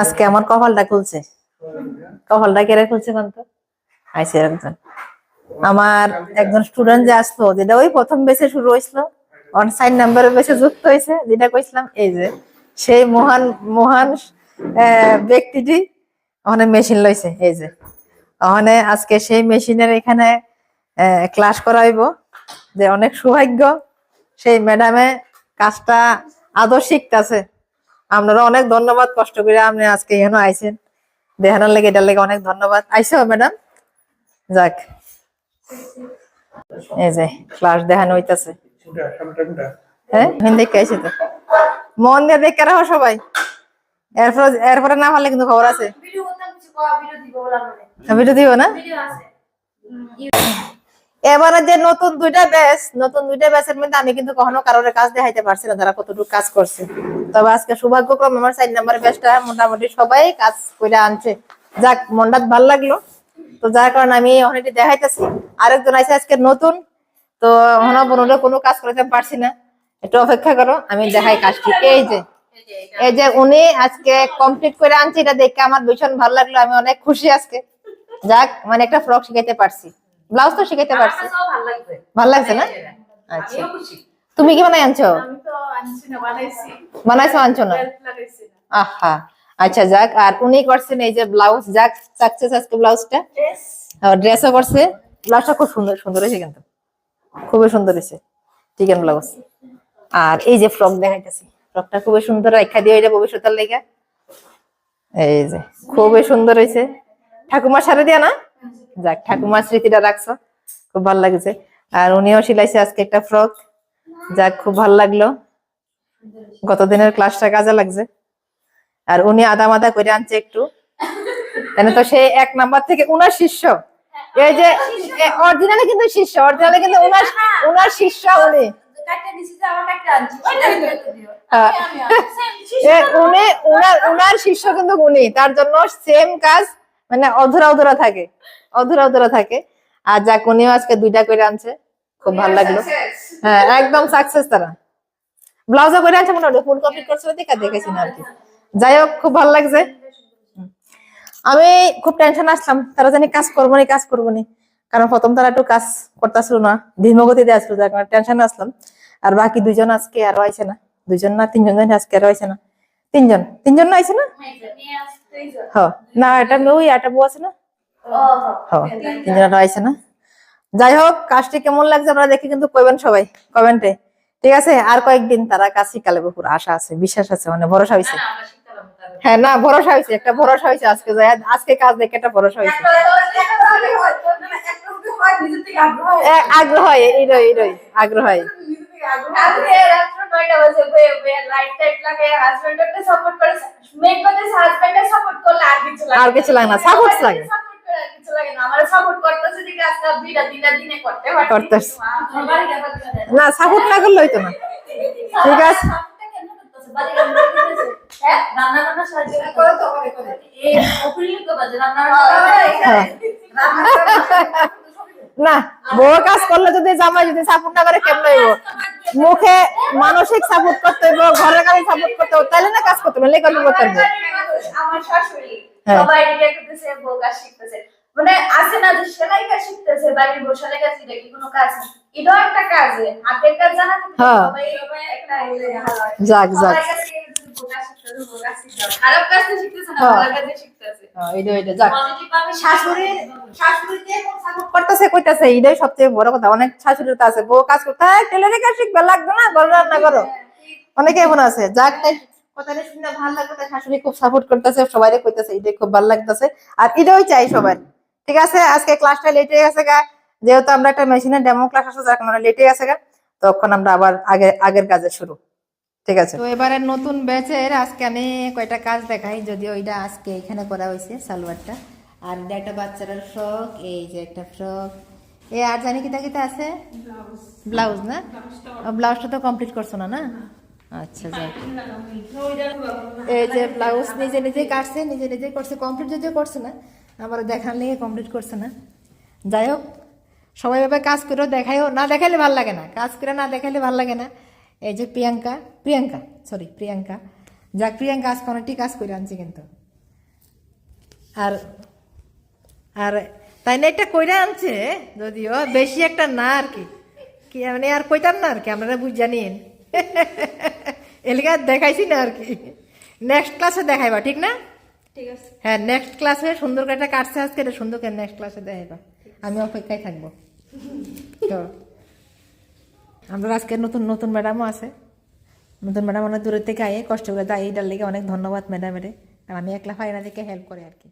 আজকে আমার কপালটা খুলছে। কপালটা কেড়ে খুলছে তো আইসে একজন। আমার একজন স্টুডেন্ট যে আসলো, যেটা ওই প্রথম বেসে শুরু হয়েছিল অন সাইন নাম্বারের বেসে যুক্ত হয়েছে, যেটা কইছিলাম, এই যে, সেই মহান মহান ব্যক্তিটি ওখানে মেশিন লইছে, এই যে। ওখানে আজকে সেই মেশিনের এখানে ক্লাস করাইব, যে অনেক সৌভাগ্য, সেই ম্যাডামে কাজটা আদর শিখতেছে। আপনারা অনেক ধন্যবাদ কষ্ট করে আপনি আজকে এখানে আইছেন। দেখানোর লেগে এটার লেগে অনেক ধন্যবাদ। আইসো ম্যাডাম। যাক। এই যে ক্লাস দেখানো হইতাছে। হ্যাঁ হিন্দি আইছে তো। মন দিয়ে দেখে রাখো সবাই। এরপরে এরপরে না পারলে কিন্তু খবর আছে। ভিডিও ভিডিও দিব না? এবারে যে নতুন দুইটা ব্যাচ নতুন দুইটা ব্যাচের মধ্যে আমি কিন্তু কখনো কারোর কাজ দেখাইতে পারছি না, যারা কতটুকু কাজ করছে। তবে আজকে সৌভাগ্যক্রম আমার চার নাম্বার ব্যাচটা মোটামুটি সবাই কাজ করে আনছে। যাক, মনটা ভালো লাগল। তো যার কারণে আমি অনেকটি দেখাইতেছি। আরেকজন আছে আজকে নতুন, তো হনা বনলে কোনো কাজ করতে পারছি না। একটু অপেক্ষা করো, আমি দেখাই কাজটি। এই যে এই যে উনি আজকে কমপ্লিট করে আনছে, এটা দেখে আমার ভীষণ ভালো লাগল। আমি অনেক খুশি আজকে। যাক মানে একটা ফ্রক শিখাইতে পারছি। ব্লাউজ তো শিখাইতে পারছি। ভালো লাগছে। ভালো লাগছে না? আচ্ছা। তুমি কি বানাই আনছো? আমি তো আনছি না বানাইছো। আনছো না? আহা। আচ্ছা যাক আর উনি করছেন এই যে ব্লাউজ যাক সাকসেস আজকে ব্লাউজটা। ড্রেস ড্রেসও করছে। ব্লাউজটা খুব সুন্দর সুন্দর হয়েছে কিন্তু। খুবই সুন্দর হয়েছে। চিকেন ব্লাউজ আর এই যে ফ্রক দেখাইতেছি। ফ্রকটা খুবই সুন্দর রেখা দিয়ে এটা ভবিষ্যতের লেগে। এই যে খুবই সুন্দর হয়েছে। ঠাকুমার সারে দিয়া না? যাক, ঠাকুমার স্মৃতিটা রাখছো। খুব ভালো লাগছে। আর উনিও সিলাইছে আজকে একটা ফ্রক। যাক, খুব ভালো লাগল। গতদিনের ক্লাসটা কাজে লাগছে। আর উনি আদা মাদা করে আনছে একটু। তাহলে তো সেই এক নাম্বার থেকে উনার শিষ্য। এই যে অরিজিনালি কিন্তু শিষ্য অরিজিনালি কিন্তু উনার উনার শিষ্য উনি। উনি, উনার উনার শিষ্য কিন্তু উনি। তার জন্য সেম কাজ মানে অধুরা অধুরা থাকে অধুরা অধুরা থাকে। আর যাক উনিও আজকে দুইটা করে আনছে খুব ভালো লাগল। হ্যাঁ একদম সাকসেস তারা। ব্লাউজও করে আনছে মনে মোটামুটি ফুল কমপ্লিট করছিল দেখা দেখেছি না আর কি। যাই হোক খুব ভালো লাগছে। আমি খুব টেনশন আসলাম তারা জানি কাজ করব নি কাজ করব নি। কারণ প্রথম তারা একটু কাজ করতেছিল না ধীমগতিতে আসলো যার কারণে টেনশন আসলাম। আর বাকি দুজন আজকে আরও আইছে না। দুজন না তিনজন জানি আজকে আরও আইছে না। তিনজন। তিনজন না আইছে না? নিয়ে আসতেই যাও হ। না এটা মেয়ে ওই একটা বউ আছে না? ও হ। তিনজন আরও আইছে না? যাই হোক কাজটি কেমন লাগছে আপনারা দেখে কিন্তু কইবেন সবাই কমেন্টে। ঠিক আছে আর কয়েকদিন তারা কাজ শিখালে পুরো আশা আছে বিশ্বাস আছে মানে ভরসা হয়েছে হ্যাঁ না ভরসা হয়েছে একটা ভরসা হয়েছে আজকে আজকে কাজ দেখে একটা ভরসা হয়েছে এ, আগ্রহ হয় এইরই এইরই আগ্রহ হয়। আজকে রাত্র নয়টা বাজে লাইট টাইট লাগে হাজবেন্ডকে সাপোর্ট করে মেক করতে হাজবেন্ডে সাপোর্ট করলে আর কিছু লাগে আর কিছু লাগে না, support লাগে। সাপোর্ট করে আর কিছু লাগে না আমার সাপোর্ট করতেছে যে কাজটা দুইটা দিনে দিনে করতে করতেছে। না সাপোর্ট না করলে হইতো না ঠিক আছে। রান্না সাহায্য করে তো করে করে এই অপ্রিল বাজে রান্না হ্যাঁ। না বউ কাজ করলে যদি জামাই যদি সাপোর্ট না করে কেমন হইব মুখে মানসিক সাপোর্ট করতে হইব ঘরের কাজে সাপোর্ট করতে হইব তাহলে না কাজ করতে হবে লেগে করতে হবে আমার শাশুড়ি হ্যাঁ। সবাই রেডিয়া করতেছে বউ কাজ শিখতেছে মানে আছে না যে সেলাই কাজ শিখতেছে বাড়ির সেলাই কাজ এটা কি কোনো কাজ না এটাও একটা কাজ হাতের কাজ জানা হ্যাঁ। ইয়ে ভালো যাক, যাক। কাছে হবে। খারাপ কাজ শিখতেছে না হ্যাঁ। ভালো কাজে শিখতেছে বড় কথা। অনেক শাশুড়ি কাজ অনেকে এমন আছে, যাক ভালো শাশুড়ি খুব সাপোর্ট সবাই কইতাছে খুব আর চাই ঠিক আছে? আজকে ক্লাসটা লেটে গেছে গা। যেহেতু আমরা একটা মেশিনের ডেমো ক্লাস আছে যার গেছে গা। তখন আমরা আবার আগে, আগের কাজে শুরু। ঠিক আছে। তো এবারে নতুন ব্যাচের আজকে আমি কয়টা কাজ দেখাই যদিও ওইটা আজকে এখানে করা হয়েছে সালোয়ারটা। আর এটা একটা বাচ্চাটার ফ্রক এই যে একটা ফ্রক। এ আর জানি কিতা কিতা আছে? ব্লাউজ না? ও, ব্লাউজটা তো কমপ্লিট করছ না না? আচ্ছা যাক। এই যে ব্লাউজ নিজে নিজে কাটছে নিজে নিজে করছে কমপ্লিট যদিও করছে না আবার দেখার লেগে কমপ্লিট করছে না। যাই হোক সবাই ভাবে কাজ করেও দেখাইও না দেখাইলে ভালো লাগে না কাজ করে না দেখাইলে ভালো লাগে না। এই যে প্রিয়াঙ্কা প্রিয়াঙ্কা সরি প্রিয়াঙ্কা। যাক প্রিয়াঙ্কা আজকে অনেকটি কাজ করে আনছি কিন্তু। আর আর তাই না এটা কইরা আনছে যদিও বেশি একটা না আর কি। কি মানে আর কইতাম না আর কি আপনারা বুঝ জানিন এলাকা দেখাইছি না আর কি। নেক্সট ক্লাসে দেখাইবা ঠিক না? ঠিক আছে। হ্যাঁ নেক্সট ক্লাসে সুন্দর করে একটা কাটছে আজকে এটা সুন্দর করে নেক্সট ক্লাসে দেখাইবা। আমি অপেক্ষায় থাকব। তো আমরা আজকে নতুন নতুন ম্যাডামও আছে। নতুন ম্যাডাম অনেক দূরের থেকে আয়ে, কষ্ট করে যাই এইটার লেগে অনেক ধন্যবাদ ম্যাডামের। আর আমি একলা ফাইনালিকে হেল্প করে আর কি।